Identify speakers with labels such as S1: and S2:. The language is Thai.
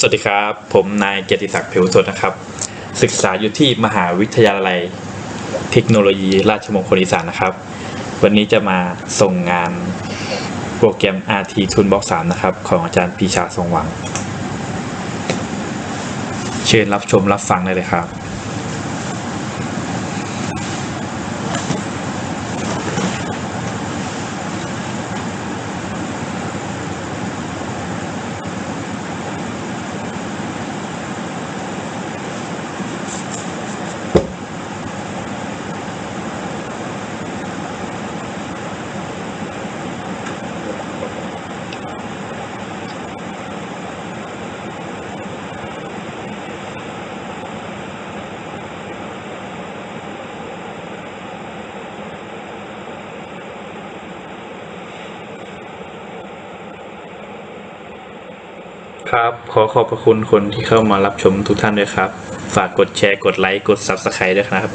S1: สวัสดีครับ ผมนายเกียรติศักดิ์ผิวสดนะครับ ศึกษาอยู่ที่มหาวิทยาลัยเทคโนโลยีราชมงคลอีสานนะครับ วันนี้จะมาส่งงานโปรแกรม RT Toolbox 3 นะครับ ของอาจารย์ปีชาทรงหวัง เชิญรับชมรับฟังได้เลยครับ ครับ ขอขอบพระคุณคนที่เข้ามารับชมทุกท่านด้วยครับ ฝากกดแชร์ กดไลค์ กด Subscribe ด้วยครับ